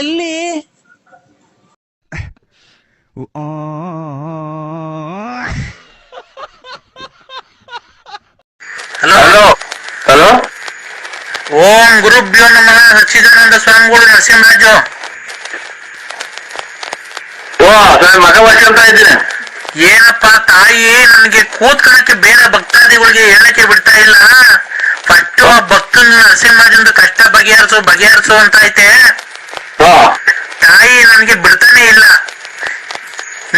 ಎಲ್ಲಿ? Hello? Hello? ಓಂ ಗುರುಭ್ಯೋ ನಮಃ ಸಚ್ಚಿದಾನಂದ ಸ್ವಾಮಿಗಳು ನರಸಿಂಹರಾಜು. ಓ ನಾನು ಮಗ ವರ್ಷ ಇದ್ದೀನಿ. ಏನಪ್ಪ ತಾಯಿ ನನಗೆ ಕೂತ್ಕೊಳ್ಳಕ್ಕೆ ಬೇರೆ ಭಕ್ತಾದಿಗಳಿಗೆ ಹೇಳಕ್ಕೆ ಬಿಡ್ತಾ ಇಲ್ಲ. ಫಸ್ಟ್ ಆ ಭಕ್ತನ ನರಸಿಂಹರಾಜಂದು ಕಷ್ಟ ಬಗೆಹರಿಸು ಬಗೆಹರಿಸು ಅಂತ ಐತೆ. ತಾಯಿ ನನಗೆ ಬಿಡ್ತಾನೆ ಇಲ್ಲ.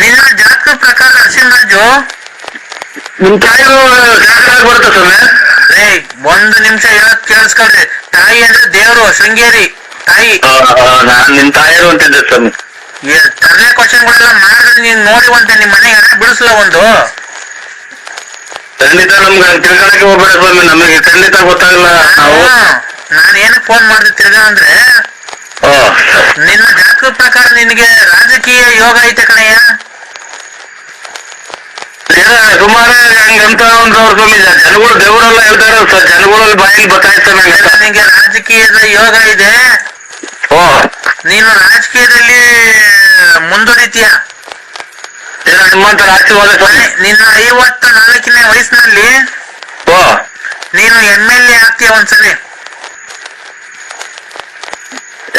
ನಿನ್ನ ಜಾತಕ ಪ್ರಕಾರ ನರಸಿಂಹರಾಜು? ನಿಮ್ ತಾಯಿ ಜಾಸ್ತಿ ಬರುತ್ತೆ ಸ್ವಾಮಿ? ರೇ ಒಂದು ನಿಮಿಷ ಹೇಳಕ್ ಕೇಳಿಸ್ಕೊಳ್ರಿ ತಾಯಿ ಅಂದ್ರೆ ದೇವರು ಶೃಂಗೇರಿ. ತಾಯಿ. ನಾನ್ ನಿಮ್ ತಾಯಿರು ಅಂತಿದ್ದೆ ಸ್ವಾಮಿ. ತರಲೆ ಕ್ವಶನ್ಗಳೆಲ್ಲ ಮಾಡಿದ್ರೆ ನೀನ್ ನೋಡಿವಂತೆ ನಿಮ್ ಮನೆಗೆ ಯಾರ ಬಿಡಿಸ್ಲ ಒಂದು. ಖಂಡಿತ ನಮ್ಗೆ ತಿಳ್ಕೊಳಕ್ಕೆ ಹೋಗ್ಬೇಡ ಸ್ವಾಮಿ ನಮಗೆ ಖಂಡಿತ ಗೊತ್ತಾಗಲ್ಲ ನಾವು. ನಾನು ಏನಕ್ಕೆ ಫೋನ್ ಮಾಡಿದ್ರೆ ತಿರ್ಗಾ ಅಂದ್ರೆ ನಿನ್ನ ಜಾತಕ ಪ್ರಕಾರ ನಿನಗೆ ರಾಜಕೀಯ ಯೋಗ ಐತೆ ಕಣಯ್ಯ? ಸುಮಾರು ಹಂಗಂತ ಒಂದು ಅವ್ರ ಸ್ವಾಮಿ ಜನಗಳು ದೇವರೆಲ್ಲ ಹೇಳ್ತಾರೆ ಸರ್ ಜನಗಳಲ್ಲಿ ಬಾಯಿಗೆ ಗೊತ್ತಾಯ್ತಾನೆ ಎಲ್ಲ ನಿನಗೆ ರಾಜಕೀಯದ ಯೋಗ ಇದೆ. ಓ. ನೀನು ರಾಜಕೀಯದಲ್ಲಿ ಮುಂದುವರಿತೀಯ. ಏನೋ ನಿಮ್ಮಂತ ಆಶೀರ್ವಾದ ಸ್ವಾಮಿ. ನಿನ್ನ ಐವತ್ತ ನಾಲ್ಕನೇ ವಯಸ್ಸಿನಲ್ಲಿ ಓ. ನೀನು ಎಂ ಎಲ್ ಎ ಆಗ್ತೀಯ ಒಂದ್ಸಲಿ.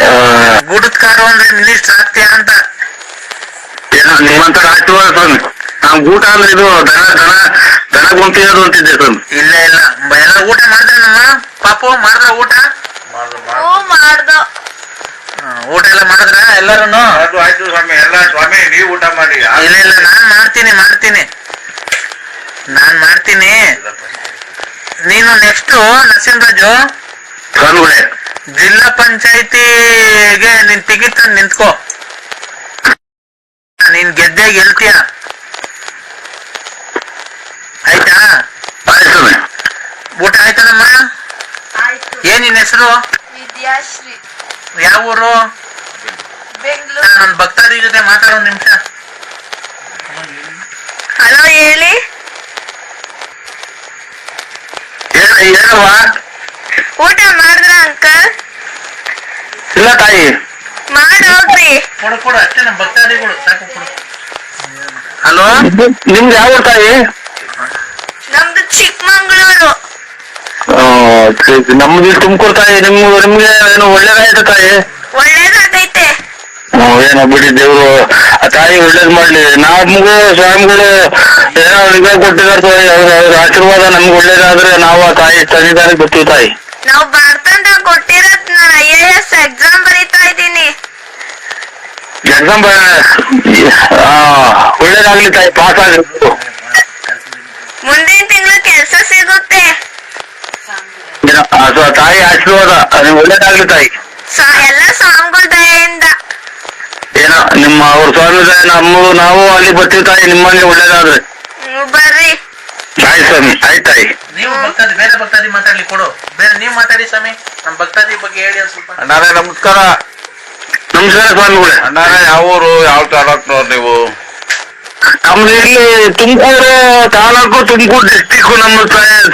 ಆ, ಗುಡುತ್ಕಾರು ಅಂದ್ರೆ ಮಿನಿಸ್ಟರ್ ಆಗ್ತೀಯ ಅಂತ? ಏನೋ ನಿಮ್ಮಂತ ಆಯ್ತು ಸ್ವಾಮಿ. ನಾವು ಊಟ ಅಂದ್ರೆ ಇದು ದನ ದನ ದನ ಗುಂಪಿಯೋದು ಅಂತಿದ್ದೆ ಸ್ವಾಮಿ. ಇಲ್ಲ ಇಲ್ಲ. ಎಲ್ಲ ಊಟ ಮಾಡಿದ್ರೆ ನಮ್ಮ ಪಾಪು? ಮಾಡಿದ್ರ ಊಟ? ಹ್ಞೂ ಮಾಡ್ದೋ. ಊಟ ಎಲ್ಲ ಮಾಡಿದ್ರ ಎಲ್ಲರೂ ಅದು ಆಯ್ತು ಸ್ವಾಮಿ. ಎಲ್ಲ ಸ್ವಾಮಿ ನೀವು ಊಟ ಮಾಡಿ. ಇಲ್ಲ ಇಲ್ಲ. ನಾನ್ ಮಾಡ್ತೀನಿ ಮಾಡ್ತೀನಿ. ನಾನ್ ಮಾಡ್ತೀನಿ. ನೀನು ನೆಕ್ಸ್ಟ್ ನರಸಿಂಹರಾಜು? ಸ್ವಾಮಿಗಳೇ ಜಿಲ್ಲಾ ಪಂಚಾಯತಿಗೆ ನಿನ್ ಟಿಕೆಟ್ ತಂದು ನಿಂತ್ಕೋ. ನೀನ್ ಗೆದ್ದೆ ಗೆಲ್ತೀಯ. ಆಯ್ತಾ? ಊಟ ಆಯ್ತಾನಮ್ಮ ಆಯ್ತು. ಏನ್ ನಿನ್ ಹೆಸರು? ವಿದ್ಯಾಶ್ರೀ. ಯಾವ ಊರು? ಬೆಂಗಳೂರು. ನನ್ ಭಕ್ತಾದಿ ಜೊತೆ ಮಾತಾಡೋ ಒಂದ್ ನಿಮಿಷ. ಹಲೋ ಹೇಳಿ. ಊಟ ಮಾಡಿದ್ರ ಅಂಕಲ್? ಇಲ್ಲ ತಾಯಿ. ಮಾಡಿ ಹೋಗ್ರಿ. ಕೊಡು ಕೊಡು ಅಷ್ಟೇ ನಮ್ಮ ಭಕ್ತಾದಿಗಳು ಸಾಕು ಕೊಡು. ಹಲೋ? ನಿಮ್ದು ಯಾವ ಊರ್ ತಾಯಿ? ನಮ್ದು ಚಿಕ್ಕಮಂಗ್ಳೂರು. ಆ, ಸಿ- ನಮ್ದು ತುಮಕೂರು ತಾಯಿ ನಿಮ್ ನಿಮ್ಗೆ ಏನು ಒಳ್ಳೇದಾಯ್ತು ತಾಯಿ? ಒಳ್ಳೇದಾಗೈತೆ ಏನೋ ಬಿಡಿ ದೇವ್ರು. ಆ ತಾಯಿ ಒಳ್ಳೇದ್ ಮಾಡ್ಲಿ. ನಮಗೂ ಸ್ವಾಮಿಗಳು ಏನೋ ನಿಗ ಕೊಟ್ಟಿದ್ದಾರೆ ತಾಯಿ. ಅವ್ರ ಅವ್ರ ಆಶೀರ್ವಾದ ನಮ್ಗೆ ಒಳ್ಳೇದಾದ್ರೆ ನಾವು ಆ ತಾಯಿ ಸನ್ನಿಧಾನಕ್ಕೆ ಬರ್ತೀವಿ ತಾಯಿ. ನಾವು ಭಾರತಂದ ಕೊಟ್ಟಿರತ್ ನಾನು ಐ ಎ ಎಸ್ ಎಕ್ಸಾಮ್ ಬರೀತಾ ಇದ್ದೀನಿ. ಎಕ್ಸಾಮ್ ಒಳ್ಳೇದಾಗ್ಲಿ ತಾಯಿ ಪಾಸ್ ಆಗಿರ್ಬೇಕು ಮುಂದಿನ ತಿಂಗಳು ಕೆಲಸ ಸಿಗುತ್ತೆ. ಸ್ವ- ತಾಯಿ ಆಶೀರ್ವಾದ ಅದು ಒಳ್ಳೇದಾಗ್ಲಿ ತಾಯಿ. ಸ- ಎಲ್ಲ ಸ್ವಾಮಿಗಳ ದಯೆಯಿಂದ. ಏನೋ ನಿಮ್ಮ ಅವ್ರ ಸ್ವಾಮಿ ದಯ ನಮ್ಮ ನಾವು ಅಲ್ಲಿ ಬರ್ತೀವಿ ತಾಯಿ ನಿಮ್ಮಲ್ಲಿ ಒಳ್ಳೇದಾದ್ರೆ. ಬರ್ರಿ. ಆಯ್ತು ಸ್ವಾಮಿ ಆಯ್ತು ತಾಯಿ ನೀವು ಭಕ್ತಾದಿ ಬೇರೆ ಭಕ್ತಾದಿ ಮಾತಾಡ್ಲಿ ಕೊಡು. ಬೇರೆ ನೀವು ಮಾತಾಡಿ ಸ್ವಾಮಿ. ನಮ್ಮ ಭಕ್ತಾದಿ ಬಗ್ಗೆ ಹೇಳಿ ಒಂದ್ ಸ್ವಲ್ಪ. ಅಣ್ಣಾರೇ ನಮಸ್ಕಾರ. ನಮಸ್ಕಾರ ಸ್ವಾಮಿಗಳೇ. ಅಣ್ಣಾರೇ ಯಾವ ಊರು ಯಾವ ತಾಲೂಕ್ನವ್ರು ನೀವು? ನಮ್ದು ಇಲ್ಲಿ ತುಮಕೂರು ತಾಲೂಕು ತುಮಕೂರು ಡಿಸ್ಟಿಕ್ ನಮ್ಮ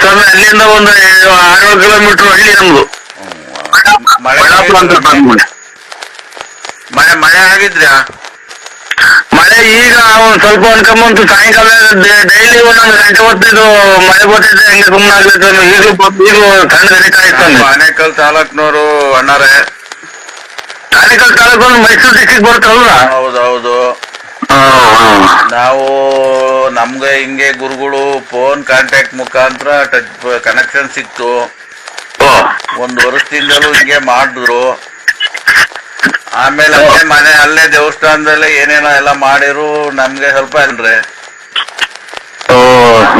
ಸ್ವಾಮಿ. ಅಲ್ಲಿಂದ ಒಂದು ಆರು ಕಿಲೋಮೀಟರ್ ಹಳ್ಳಿ ನಮ್ದು. ಮಳೆ. ಮಳೆ ಮಳೆ ಆಗಿದ್ರ್ಯಾ ಮಳೆ ಈಗ ಒಂದ್ ಸ್ವಲ್ಪ ಅನ್ಕೊಂಬಂತು ಸಾಯಂಕಾಲ ಡೈಲಿ ಒಂದೊಂದು ಗಂಟೆ ಹೊತ್ತಿದ್ದು ಮಳೆ ಬರ್ತಿದ್ದೆ ಹಂಗೆ ಸುಮ್ಮನೆ ಆಗ್ಲಿತ್ತು ಈಗ ಬ- ಈಗಲೂ ಸಣ್ಣ ಗಣಿತಾ ಇತ್ತು ಆನೇಕಲ್ ತಾಲೂಕ್ನವರು ಅಣ್ಣಾರೆ. ಕಾಣಿಕಲ್ ತಾಲೂಕು ಒಂದು ಮೈಸೂರು ಡಿಸ್ಟಿಕ್ ಬರುತ್ತಲ್ವಾ? ಹೌದೌದು. ನಾವು ನಮ್ಗೆ ಹಿಂಗೆ ಗುರುಗಳು ಫೋನ್ ಕಾಂಟ್ಯಾಕ್ಟ್ ಮುಖಾಂತರ ಟಚ್ ಕನೆಕ್ಷನ್ ಸಿಕ್ತು. ಓ. ಒಂದು ವರ್ಷದಿಂದಲೂ ಹಿಂಗೆ ಮಾಡಿದ್ರು. ಆಮೇಲೆ ಅಲ್ಲೇ ಮನೆ ಅಲ್ಲೇ ದೇವಸ್ಥಾನದಲ್ಲಿ ಏನೇನೋ ಎಲ್ಲ ಮಾಡಿರು ನಮ್ಗೆ ಸ್ವಲ್ಪ ಅಲ್ರಿ.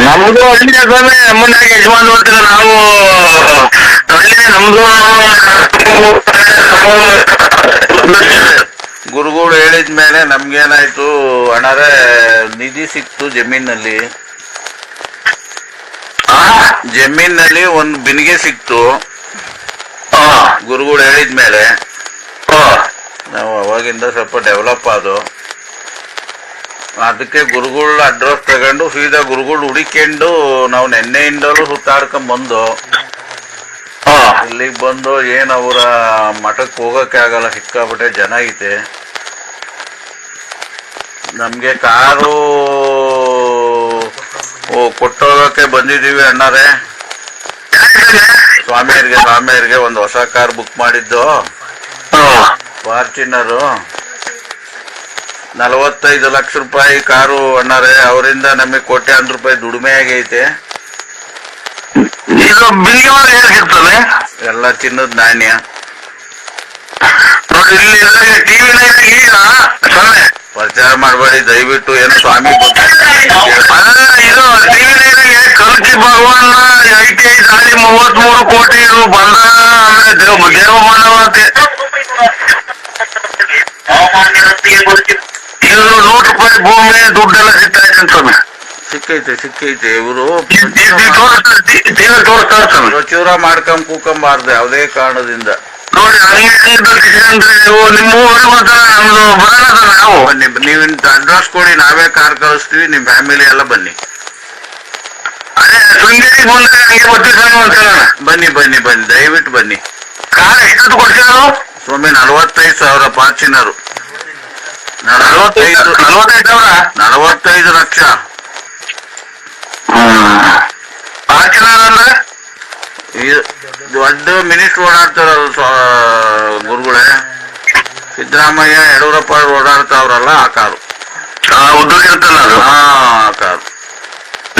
ನಮ್ದು ಹಳ್ಳಿ ಸ್ವಾಮಿ ನಮ್ಮನ್ನಾಗಿ ಯಜಮಾನ್ ಅಂತ ನಾವು ಹಳ್ಳಿ ನಮ್ದು. ಗುರುಗಳು ಹೇಳಿದ ಮೇಲೆ ನಮ್ಗೇನಾಯ್ತು ಅಣ್ಣರೇ ನಿಧಿ ಸಿಕ್ತು ಜಮೀನಲ್ಲಿ. ಆ, ಜಮೀನಲ್ಲಿ ಒಂದು ಬಿನಿಗೆ ಸಿಕ್ತು. ಗುರುಗಳು ಹೇಳಿದ ಮೇಲೆ. ನಾವು ಅವಾಗಿಂದ ಸ್ವಲ್ಪ ಡೆವಲಪ್ ಆದವು. ಅದಕ್ಕೆ ಗುರುಗಳ ಅಡ್ರೆಸ್ ತಗೊಂಡು ಸೀದಾ ಗುರುಗಳು ಹುಡಿಕೊಂಡು ನಾವು ನೆನ್ನೆಯಿಂದಲೂ ಸುತ್ತಾಡ್ಕೊಂಡ್ ಬಂದು. ಇಲ್ಲಿಗೆ ಬಂದು ಏನು ಅವರ ಮಠಕ್ಕೆ ಹೋಗೋಕ್ಕೆ ಆಗಲ್ಲ ಸಿಕ್ಕಾಪಟ್ಟೆ ಜನ ಐತೆ. ನಮಗೆ ಕಾರು ಓ ಕೊಟ್ಟೋಗಕ್ಕೆ ಬಂದಿದ್ದೀವಿ ಅಣ್ಣಾರೇ. ಸ್ವಾಮಿಯರಿಗೆ ಸ್ವಾಮಿಯರಿಗೆ ಒಂದು ಹೊಸ ಕಾರ್ ಬುಕ್ ಮಾಡಿದ್ದು. ಫಾರ್ಚುನರು ನಲವತ್ತೈದು ಲಕ್ಷ ರೂಪಾಯಿ ಕಾರು ಅಣ್ಣಾರೆ ಅವರಿಂದ ನಮಗೆ ಕೋಟ್ಯಾಂತರ ರೂಪಾಯಿ ದುಡಿಮೆ ಆಗೈತೆ. ಇದು ಬಿಲ್ಗೆ ಒಳಗೆ ಏನ್ ಸಿಗ್ತದೆ? ಎಲ್ಲ ಚಿನ್ನದ ನಾಣ್ಯ. ನೋಡಿ ಇಲ್ಲಿ ಟಿವಿ ನೈನ್ ಈಗ ಸೊನ್ನೆ. ಪ್ರಚಾರ ಮಾಡಬೇಡಿ ದಯವಿಟ್ಟು ಏನು ಸ್ವಾಮಿ ಬಗ್ಗೆ ಅಲ್ಲ ಇದು ಟಿವಿ ಕಲ್ಕಿ ಭಗವಾನ್ ಐಟಿ ಸಾಲಿ ದಾಳಿ ಮೂವತ್ಮೂರು ಕೋಟಿ ಬಂದ ಅಂದ್ರೆ ದೇವ ದೇವಮಾನವತೆ ಇವರು ನೂರು ರೂಪಾಯಿ ಭೂಮಿ ದುಡ್ಡೆಲ್ಲ ಸಿಗ್ತೈತೆ ಅಂತ ಸ್ವಾಮಿ. ಸಿಕ್ಕೈತೆ ಸಿಕ್ಕೈತೆ. ಇವರು ಪ್ರಚುರ ಮಾಡ್ಕೊಂಡ್ ಕೂಕೊಂಬಾರ್ದು ಯಾವುದೇ ಕಾರಣದಿಂದ. ನೋಡಿ ಬನ್ನಿ ನೀವು ಅಡ್ರೆಸ್ ಕೊಡಿ ನಾವೇ ಕಾರ್ ಕಳಿಸ್ತೀವಿ ನಿಮ್ ಫ್ಯಾಮಿಲಿ ಎಲ್ಲ ಬನ್ನಿ. ಅದೇ ಶೃಂಗೇರಿಗೆ ಬಂದ್ರೆ ಹಂಗೆ ಬರ್ತೀವಿ ಸ್ವಾಮಿ ಒಂದ್ಸಲ ಬನ್ನಿ ಬನ್ನಿ ಬನ್ನಿ ದಯವಿಟ್ಟು ಬನ್ನಿ. ಕಾರ್ ಎಷ್ಟು ಕೊಡ್ತೀರಾ ಸ್ವಾಮಿ ನಲವತ್ತೈದು ಸಾವಿರ ಫಾರ್ಚುನರು ನಲವತ್ತೈದು ಸಾವಿರ? ನಲವತ್ತೈದು ಲಕ್ಷ. ಫಾರ್ಚುನರ್ ಅಂದ್ರೆ ದೊಡ್ಡ ಮಿನಿಸ್ಟರ್ ಓಡಾಡ್ತಾರಲ್ಲ ಗುರುಗಳೇ. ಸಿದ್ದರಾಮಯ್ಯ ಯಡಿಯೂರಪ್ಪ ಓಡಾಡ್ತಾವ್ರಲ್ಲ ಆ ಕಾರು. ಉದ್ಯೋಗ ಇರ್ತಲ್ಲ ಅದು? ಹಾ ಆ ಕಾರು.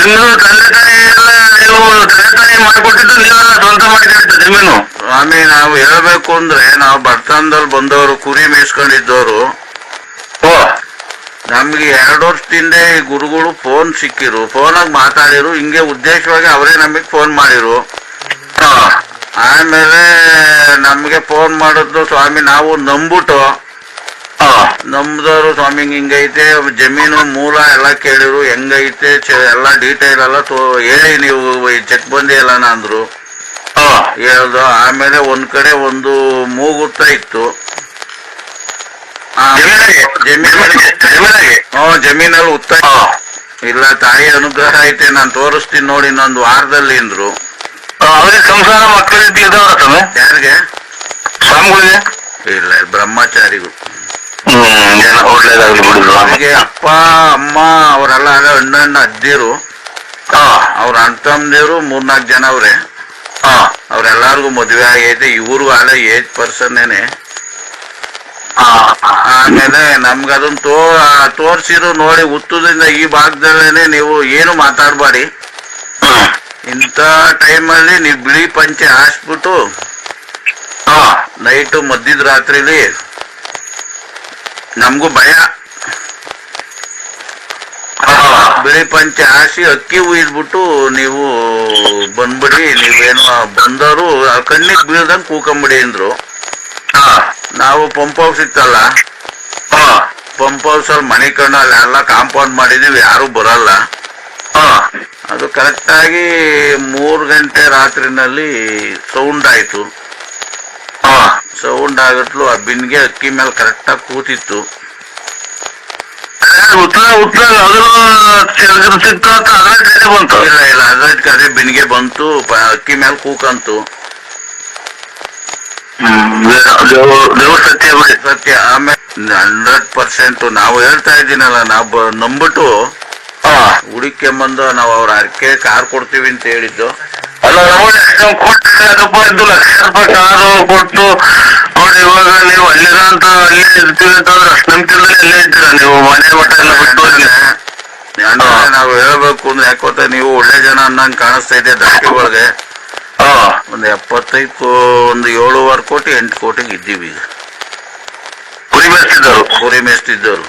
ನಿಮ್ದು ತಂದೆ ತಾಯಿ ಎಲ್ಲ ನೀವು ತಂದೆ ತಾಯಿ ಮಾಡಿಕೊಟ್ಟಿದ್ದು ನೀವೆಲ್ಲ ಸ್ವಂತ ಮಾಡಿದ್ರೆ ಜಮೀನು ಸ್ವಾಮಿ ನಾವು ಹೇಳ್ಬೇಕು ಅಂದ್ರೆ ನಾವು ಬಡತನದಲ್ಲಿ ಬಂದವರು ಕುರಿ ಮೇಯಿಸ್ಕೊಂಡಿದ್ದವರು. ಓ. ನಮ್ಗೆ ಎರಡು ವರ್ಷದಿಂದ ಈ ಗುರುಗಳು ಫೋನ್ ಸಿಕ್ಕಿರು. ಫೋನಾಗಿ ಮಾತಾಡಿರು. ಹಿಂಗೆ ಉದ್ದೇಶವಾಗಿ ಅವರೇ ನಮಗೆ ಫೋನ್ ಮಾಡಿರು. ಆಮೇಲೆ ನಮ್ಗೆ ಫೋನ್ ಮಾಡಿದ್ದು ಸ್ವಾಮಿ ನಾವು ನಂಬಿಟ್ಟು ನಮ್ದವರು ಸ್ವಾಮಿ ಹಿಂಗೈತೆ ಜಮೀನು ಮೂಲ ಎಲ್ಲ ಕೇಳಿದ್ರು ಹೆಂಗೈತೆ ಎಲ್ಲ ಡೀಟೇಲ್ ಎಲ್ಲ ತೋ ಹೇಳಿ ನೀವು ಚೆಕ್ ಬಂದಿ ಎಲ್ಲ ಅಂದ್ರು. ಹೇಳ್ದು ಆಮೇಲೆ ಒಂದ್ ಕಡೆ ಒಂದು ಮೂಗುತ್ತ ಇತ್ತು. ಜಮೀನಿಗೆ? ಜಮೀನಲ್ಲಿ ಉತ್ತ ಇಲ್ಲ ತಾಯಿ ಅನುಗ್ರಹ ಐತೆ ನಾನು ತೋರಿಸ್ತೀನಿ ನೋಡಿ ಇನ್ನೊಂದು ವಾರದಲ್ಲಿ ಅಂದ್ರು. ಅವ್ರಿಗೆ ಸಂಸಾರ ಮಕ್ಕಳು ಇದ್ದವ್ರ ಸ್ವಾಮಿ ಯಾರಿಗೆ? ಸ್ವಾಮಿಗಳಿಗೆ? ಇಲ್ಲ ಬ್ರಹ್ಮಚಾರಿಗಳು ಹ್ಮ್ ಅವ್ರಿಗೆ ಅಪ್ಪ, ಅಮ್ಮ, ಅವರೆಲ್ಲ ಅಣ್ಣ ಹಣ್ಣು ಅದ್ದಿರು ಹಾ ಅವ್ರ ಅಂತಂದಿರು ಮೂರ್ನಾಲ್ಕು ಜನ ಅವ್ರೆ. ಅವ್ರೆಲ್ಲಾರ್ಗು ಮದ್ವೆ ಆಗೈತೆ. ಇವ್ರಿಗೂ ಅಲ್ಲ ಏಜ್ ಪರ್ಸನ್ನೇನೆ ಆಮೇಲೆ ನಮ್ಗ ಅದನ್ನ ತೋ ತೋರ್ಸಿರು ನೋಡಿ ಉತ್ತದಿಂದ ಈ ಭಾಗದಲ್ಲೇನೆ ನೀವು ಏನು ಮಾತಾಡಬಾರಿ ಇಂತ ಇಂಥ ಟೈಮಲ್ಲಿ ನೀವು ಬಿಳಿ ಪಂಚೆ ಹಾಸ್ಬಿಟ್ಟು ನೈಟು ಮಧ್ಯದ ರಾತ್ರಿಲಿ ನಮಗೂ ಭಯ. ಬಿಳಿ ಪಂಚ ಹಾಸಿ ಅಕ್ಕಿ ಉಯ್ದ್ಬಿಟ್ಟು ನೀವು ಬಂದ್ಬಿಡಿ ನೀವೇನು ಬಂದವರು ಕಣ್ಣಿಗೆ ಬೀಳ್ದಂಗೆ ಕೂಕಂಬಿಡಿ ಅಂದ್ರು. ಹಾ. ನಾವು ಪಂಪ್ ಹೌಸ್ ಇತ್ತಲ್ಲ? ಹಾ. ಪಂಪ್ ಹೌಸ್ ಅಲ್ಲಿ ಮನೆ ಕಣ್ಣಲ್ಲಿ ಎಲ್ಲ ಕಾಂಪೌಂಡ್ ಮಾಡಿದೀವಿ ಯಾರು ಬರಲ್ಲ. ಹಾ. ಅದು ಕರೆಕ್ಟಾಗಿ ಮೂರು ಗಂಟೆ ರಾತ್ರಿನಲ್ಲಿ ಸೌಂಡ್ ಆಯ್ತು. ಹಾ. ಸೌಂಡ್ ಆಗಟ್ಲು ಆ ಬಿನ್ಗೆ ಅಕ್ಕಿ ಮೇಲೆ ಕರೆಕ್ಟಾಗಿ ಕೂತಿತ್ತು. ಸಿಕ್ತು ಅಂತ ಬಂತು. ಇಲ್ಲ ಇಲ್ಲ ಅದಕ್ಕೆ ಅದೇ ಬಿನ್ಗೆ ಬಂತು ಅಕ್ಕಿ ಮೇಲೆ ಕೂಕಂತು. ಸತ್ಯ ಆಮೇಲೆ ಹಂಡ್ರೆಡ್ ಪರ್ಸೆಂಟ್ ನಾವು ಹೇಳ್ತಾ ಇದ್ದೀನಲ್ಲ ನಾವು ನಂಬಿಟ್ಟು ಹಾ. ಹುಡುಕ್ಯಂಬಂದು ನಾವು ಅವ್ರ ಅರ್ಕೆ ಕಾರ್ ಕೊಡ್ತೀವಿ ಅಂತ ಹೇಳಿದ್ದು. ಅಲ್ಲ ನಾವು ಲಕ್ಷ ರೂಪಾಯಿ ಕಾರು ಕೊಟ್ಟು ನೋಡಿ ಇವಾಗ ನೀವು ಅಲ್ಲೇ ಇರ್ತೀವಿ ಅಂತಂದ್ರೆ ಅಷ್ಟು ನಂಬಿಕೆದಲ್ಲಿ ಅಲ್ಲೇ ಇರ್ತೀರ ನೀವು? ಮನೆ ಮಠ ಎಲ್ಲ ಬಿಟ್ಟು ನಾವು ಹೇಳ್ಬೇಕು ಅಂದ್ರೆ ಯಾಕೋತ ನೀವು ಒಳ್ಳೆ ಜನ ಅನ್ನಂಗ್ ಕಾಣಿಸ್ತಾ ಇದೆ ದಾಟಿಗಳಿಗೆ ಹಾ. ಒಂದು ಎಪ್ಪತ್ತೈದು ಒಂದು ಏಳುವರೆ ಕೋಟಿ ಎಂಟು ಕೋಟಿಗೆ ಇದ್ದೀವಿ ಈಗ. ಕುರಿ ಮೇಸ್ತಿದ್ದವ್ರು? ಕುರಿ ಮೇಸ್ತಿದ್ದವರು.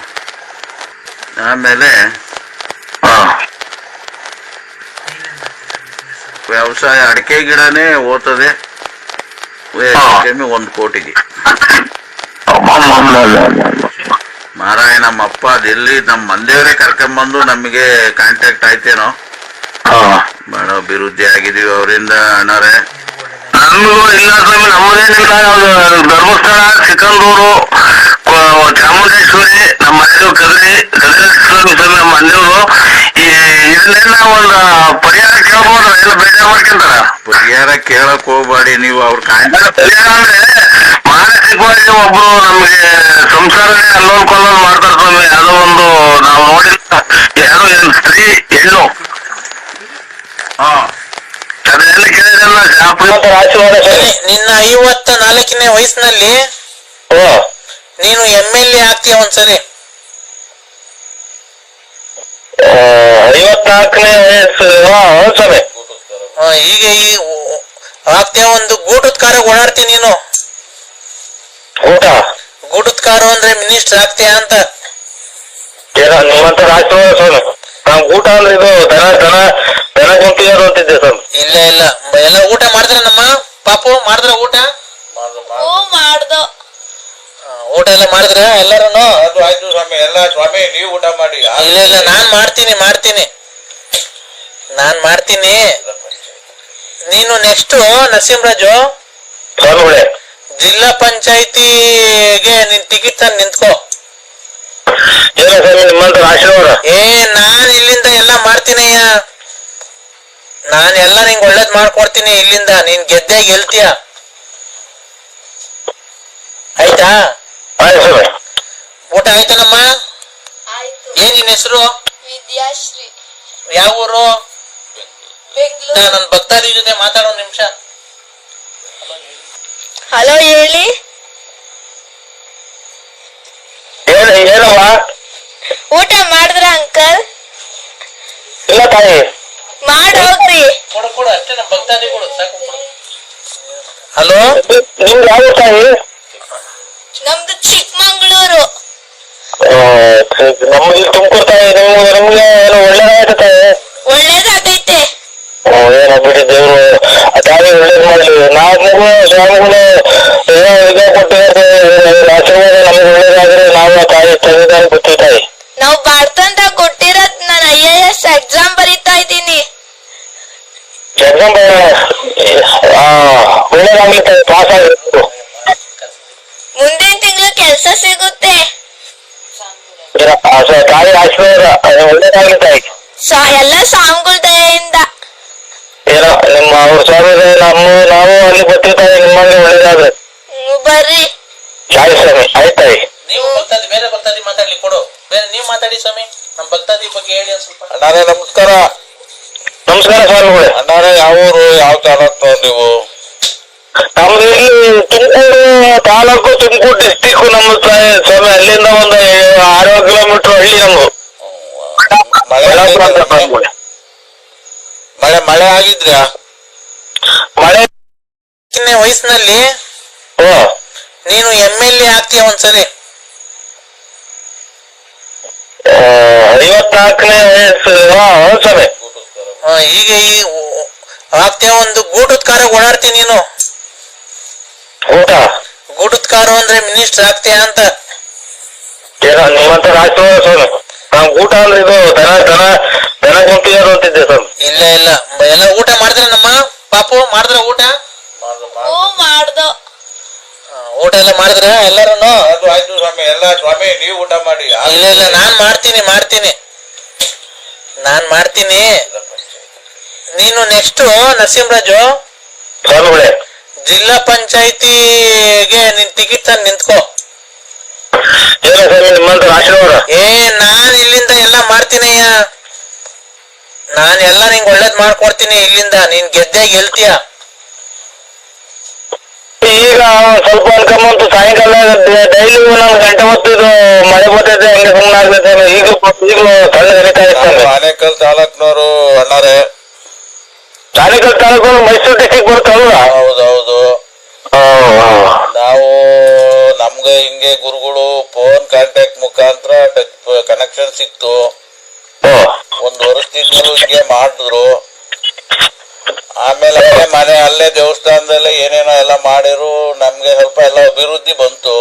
ಆಮೇಲೆ ಹಾ ವ್ಯವಸಾಯ ಅಡಿಕೆ ಗಿಡನೇ ಓತದೆ. ಕಮ್ಮಿ ಒಂದು ಕೋಟಿಗೆ. ಮಾರಾಯ ನಮ್ಮ ಅಪ್ಪ ಅದೆಲ್ಲಿ ನಮ್ಮ ಮಂದೇವರೇ ಕರ್ಕೊಂಬಂದು ನಮಗೆ ಕಾಂಟ್ಯಾಕ್ಟ್ ಆಯ್ತೇನೋ. ಬಹಳ ಅಭಿವೃದ್ಧಿ ಆಗಿದೀವಿ ಅವರಿಂದ ಅಣ್ಣರೇ. ನಮಗೂ ಇಲ್ಲ ಸ್ವಾಮಿ ನಮ್ಮದೇನಿಲ್ಲ ಯಾವ್ದು ಧರ್ಮಸ್ಥಳ ಸಿಕಂದೂರು ಕೊ- ಚಾಮುಂಡೇಶ್ವರಿ ನಮ್ಮ ಮನೆಯವರು ಕದರಿ ಕದರಿ ಸ್ವಾಮಿ ಸ್ವಾಮಿ ನಮ್ಮ ಮನೆಯವರು ಈ ಇದನ್ನೆಲ್ಲ ಒಂದು ಪರಿಹಾರ ಕೇಳ್ಬೋದು ಎಲ್ಲ ಬೇಜಾರ್ ಮಾಡ್ಕೊಂತಾರ. ಪರಿಹಾರ ಕೇಳಕ್ ಹೋಗ್ಬೇಡಿ ನೀವು ಅವ್ರ ಪರಿಹಾರ ಅಂದ್ರೆ ಮಾನಸಿಕವಾಗಿ ಒಬ್ರು ನಮ್ಗೆ ಸಂಸಾರನೇ ಅಲ್ಲೊಂದು ಕೊಲ್ಲೋಲ್ ಮಾಡ್ತಾರ ಸ್ವಾಮಿ. ಅದು ಒಂದು ನಾವು ನೋಡಿ ಯಾರು ಏನ್ ಸ್ತ್ರೀ ಹೆಣ್ಣು. ಅದನ್ನೆಲ್ಲ ಶಾಪ ನಿ- ನಿನ್ನ ಐವತ್ತ ನಾಲ್ಕನೇ ವಯಸ್ಸಿನಲ್ಲಿ ನೀನು ಎಂ ಎಲ್ ಎ ಆಗ್ತೀಯ ಒಂದ್ಸರಿ. ಐವತ್ನಾಲ್ಕನೇ ವಯಸ್ಸು ಈಗ ಈ ಆಗ್ತೀಯ ಒಂದು ಗೂಟದ ಕಾರ ಓಡಾಡ್ತೀನಿ ನೀನು. ಊಟ? ಗೂಟದ ಕಾರು ಅಂದ್ರೆ ಮಿನಿಸ್ಟರ್ ಆಗ್ತೀಯ ಅಂತ. ನಿಮ್ಮಂತ ಸ್ವಾಮಿ ನಾವು ಊಟ ಅಂದ್ರೆ ಇದು ದನ ದನ ದನ ಗುಂಪಿಗಾರು ಅಂತಿದ್ದೆ ಸರ್. ಇಲ್ಲ ಇಲ್ಲ. ಎಲ್ಲ ಊಟ ಮಾಡಿದ್ರೆ ನಮ್ಮ ಪಾಪು ಮಾಡಿದ್ರ ಊಟ? ಮಾಡ್ದೋ. ಊಟ ಎಲ್ಲ ಮಾಡಿದ್ರೆ ಎಲ್ಲರೂ ಅದು ಆಯ್ತು ಸ್ವಾಮಿ ಎಲ್ಲ ಸ್ವಾಮಿ ನೀವು ಊಟ ಮಾಡಿ. ಇಲ್ಲ ಇಲ್ಲ ನಾನ್ ಮಾಡ್ತೀನಿ ಮಾಡ್ತೀನಿ. ನಾನ್ ಮಾಡ್ತೀನಿ. ನೀನು ನೆಕ್ಸ್ಟ್ ನರಸಿಂಹರಾಜು. ಸ್ವಾಮಿಗಳೇ ಜಿಲ್ಲಾ ಪಂಚಾಯತಿಗೆ ನಿನ್ ಟಿಕೆಟ್ ತಂದು ನಿಂತ್ಕೋ. ಏನೋ ಸ್ವಾಮಿ ನಿಮ್ಮಂತ ಆಶೀರ್ವಾದ ಏ ನಾನ್ ಇಲ್ಲಿಂದ ಎಲ್ಲ ಮಾಡ್ತೀನಯ್ಯ ನಾನ್ ಎಲ್ಲ ನಿಂಗ್ ಒಳ್ಳೇದ್ ಮಾಡ್ಕೊಡ್ತೀನಿ ಇಲ್ಲಿಂದ. ನೀನ್ ಗೆದ್ದೆ ಗೆಲ್ತೀಯ. ಆಯ್ತಾ? ಊಟ ಆಯ್ತಾನಮ್ಮ ಆಯ್ತು. ಏನ್ ನಿನ್ ಹೆಸರು? ವಿದ್ಯಾಶ್ರೀ. ಯಾವ ಊರು? ಬೆಂಗಳೂರು. ನನ್ ಭಕ್ತಾದಿ ಜೊತೆ ಮಾತಾಡೋ ನಿಮಿಷ. ಹಲೋ ಹೇಳಿ. ಊಟ ಮಾಡಿದ್ರ ಅಂಕಲ್? ಇಲ್ಲ ತಾಯಿ. ಮಾಡ್ ಹೋಗ್ರಿ. ಕೊಡು ಕೊಡು ಅಷ್ಟೇ ನಮ್ ಭಕ್ತಾದಿ ಕೊಡು ಸಾಕು ಕೊಡು. ಹಲೋ? ನಿಮ್ಗೆ ಯಾವ ತಾಯಿ? ನಮ್ದು ಚಿಕ್ಕಮಂಗ್ಳೂರು. ನಮ್ಗೆ ತುಮಕೂರು ತಾಯಿ ನಿಮ್ಗೆ ನಿಮ್ಗೆ ಏನು ಒಳ್ಳೇದಾಯ್ತು ತಾಯಿ ಒಳ್ಳೇದಾಗೈತೆ. ಏನೋ ಬಿಡಿ ದೇವ್ರು. ಆ ತಾಯಿ ಒಳ್ಳೇದ್ ಮಾಡಲಿ. ನಾವು ಸ್ವಾಮಿಗಳು ಏನೋ ಇದು ಕೊಟ್ಟಿರೋದು ಆಶೀರ್ವಾದ ನಮ್ಗೆ ಒಳ್ಳೇದಾದ್ರೆ ನಾವು ಆ ತಾಯಿ ತಂದಿದ್ದಾರೆ ಗೊತ್ತಿ ತಾಯಿ ನಾವು ಬರ್ತಂತ ಕೊಟ್ಟಿರೋದ್ ನಾನು ಐ ಎ ಎಸ್ ಎಕ್ಸಾಮ್ ಬರೀತಾ ಇದ್ದೀನಿ. ಎಕ್ಸಾಮ್ ಒಳ್ಳೇದಾಗ್ಲಿ ತಾಯಿ ಪಾಸ್ ಆಗಿರ್ಬೇಕು ಮುಂದಿನ ತಿಂಗಳು ಕೆಲಸ ಸಿಗುತ್ತೆ. ತಾಯಿ ಆಶೀರ್ವಾದ ಅದು ಒಳ್ಳೇದಾಗ್ಲಿ ತಾಯಿ ಸಾ ಎಲ್ಲ ಸಾಂಗುಳ ದಯೆಯಿಂದ. ಏನೋ ನಿಮ್ಮ ಅವ್ರ ಸ್ವಾಮಿ ನಮ್ಮ ನಾವು ಅಲ್ಲಿ ಗೊತ್ತಿರ್ತಾವೆ ನಿಮ್ಮಲ್ಲಿ ಒಳ್ಳೇದಾದ್ರೆ. ಹ್ಮ್, ಬರ್ರಿ. ಆಯ್ತು ಸ್ವಾಮಿ ಆಯ್ತು ತಾಯಿ ನೀವು ಭಕ್ತಾದಿ ಬೇರೆ ಭಕ್ತಾದಿ ಮಾತಾಡ್ಲಿ ಕೊಡು. ಬೇರೆ ನೀವ್ ಮಾತಾಡಿ ಸ್ವಾಮಿ. ನಮ್ಮ ಭಕ್ತಾದಿ ಬಗ್ಗೆ ಹೇಳಿ ಒಂದ್ ಸ್ವಲ್ಪ. ಅಣ್ಣಾರೇ ನಮಸ್ಕಾರ. ನಮಸ್ಕಾರ ಸ್ವಾಮಿಗಳೇ. ಅಣ್ಣಾರೇ ಯಾವ ಊರು ಯಾವ ತರ ನೀವು? ನಮ್ದು ಇಲ್ಲಿ ತುಮಕೂರು ತಾಲೂಕು ತುಮಕೂರು ಡಿಸ್ಟಿಕ್ ನಮ್ಮ ಸ್ವಾಮಿ ಅಲ್ಲಿಂದ ಒಂದು ಆರು ಕಿಲೋಮೀಟರ್ ಹಳ್ಳಿ ನಮ್ದು. ಮಳೆ ಅಂತ. ಮಳೆ ಮಳೆ ಆಗಿದ್ರಾ? ಮಳೆ ಚಿಕ್ಕ ವಯಸ್ಸಿನಲ್ಲಿ ನೀನು ಎಂ ಎಲ್ ಎ ಆಗ್ತೀಯ ಒಂದ್ಸರಿ? ಆ, ಐವತ್ನಾಲ್ಕನೇ ವಯಸ್ಸು. ಹಾ, ಹೌದು ಸ್ವಾಮಿ. ಆ, ಈಗ ಈ ಆಗ್ತೀಯ ಒಂದು ಗೂಟದ ಕಾರ ಓಡಾಡ್ತಿ ನೀನು. ಊಟ ಗೂಟದ ಕಾರು ಅಂದ್ರೆ ಮಿನಿಸ್ಟರ್ ಆಗ್ತೀಯ ಅಂತ? ಏನೋ ನಿಮ್ಮಂತ ಆಶೀರ್ವಾದ ಸ್ವಾಮಿ ನಾವು ಊಟ ಅಂದ್ರೆ ಇದು ದನ ದನ ದನ ಕುಂತಿರೋದು ಅಂತಿದ್ದೆ ಸ್ವಾಮಿ ಇಲ್ಲ ಇಲ್ಲ. ಎಲ್ಲ ಊಟ ಮಾಡಿದ್ರೆ ನಮ್ಮ ಪಾಪು ಮಾಡಿದ್ರ ಊಟ? ಹ್ಞೂ ಮಾಡ್ದು. ಆ, ಊಟ ಎಲ್ಲ ಮಾಡಿದ್ರ ಎಲ್ಲರೂ ಅದು ಆಯ್ತು ಸ್ವಾಮಿ. ಎಲ್ಲ ಸ್ವಾಮಿ ನೀವು ಊಟ ಮಾಡಿ. ಇಲ್ಲ ಇಲ್ಲ ನಾನ್ ಮಾಡ್ತೀನಿ ಮಾಡ್ತೀನಿ. ನಾನ್ ಮಾಡ್ತೀನಿ. ನೀನು ನೆಕ್ಸ್ಟ್ ನರಸಿಂಹರಾಜು? ಜಿಲ್ಲಾ ಪಂಚಾಯತಿಗೆ ನಿನ್ ಟಿಕೆಟ್ ತಂದು ನಿಂತ್ಕೋ. ಏನೋ ಸ್ವಾಮಿ ನಿಮ್ಮಂತ ಆಶೀರ್ವಾದ ಏ ನಾನ್ ಇಲ್ಲಿಂದ ಎಲ್ಲ ಮಾಡ್ತೀನಯ್ಯ ನಾನ್ ಎಲ್ಲ ನಿಂಗ್ ಒಳ್ಳೇದ್ ಮಾಡ್ಕೊಡ್ತೀನಿ ಇಲ್ಲಿಂದ. ನೀನ್ ಗೆದ್ದೆ ಗೆಲ್ತೀಯ. ಈಗ ಸ್ವಲ್ಪ ಅನ್ಕೊಂಬಂತು ಸಾಯಂಕಾಲ ಡೈಲಿ ಒಂದೊಂದು ಗಂಟೆ ಹೊತ್ತು ಇದು ಮಳೆ ಬರ್ತೈತೆ ಹಂಗೆ ಸುಮ್ಮನೆ ಆಗ್ತೈತೆ. ಈಗ ಈಗ ಸಣ್ಣ ಹರಿತಾ ಇರ್ತಾರೆ ಆನೇಕಲ್ ತಾಲೂಕ್ನವರು ಅಣ್ಣಾರೇ ತಾಲೂಕು ತಾಲೂಕು ಮೈಸೂರು ಡಿಸ್ಟಿಕ್ ಬರುತ್ತಲ್ವಾ? ಹೌದೌದು. ನಾವು ನಮ್ಗೆ ಹಿಂಗೆ ಗುರುಗಳು ಫೋನ್ ಕಾಂಟ್ಯಾಕ್ಟ್ ಮುಖಾಂತರ ಕನೆಕ್ಷನ್ ಸಿಕ್ತು. ಒಂದು ವರ್ಷದಿಂದಲೂ ಹಿಂಗೆ ಮಾಡಿದ್ರು. ಆಮೇಲೆ ಅಲ್ಲೇ ಮನೆ ಅಲ್ಲೇ ದೇವಸ್ಥಾನದಲ್ಲೇ ಏನೇನೋ ಎಲ್ಲ ಮಾಡಿರು. ನಮ್ಗೆ ಸ್ವಲ್ಪ ಎಲ್ಲ ಅಭಿವೃದ್ಧಿ ಬಂತು.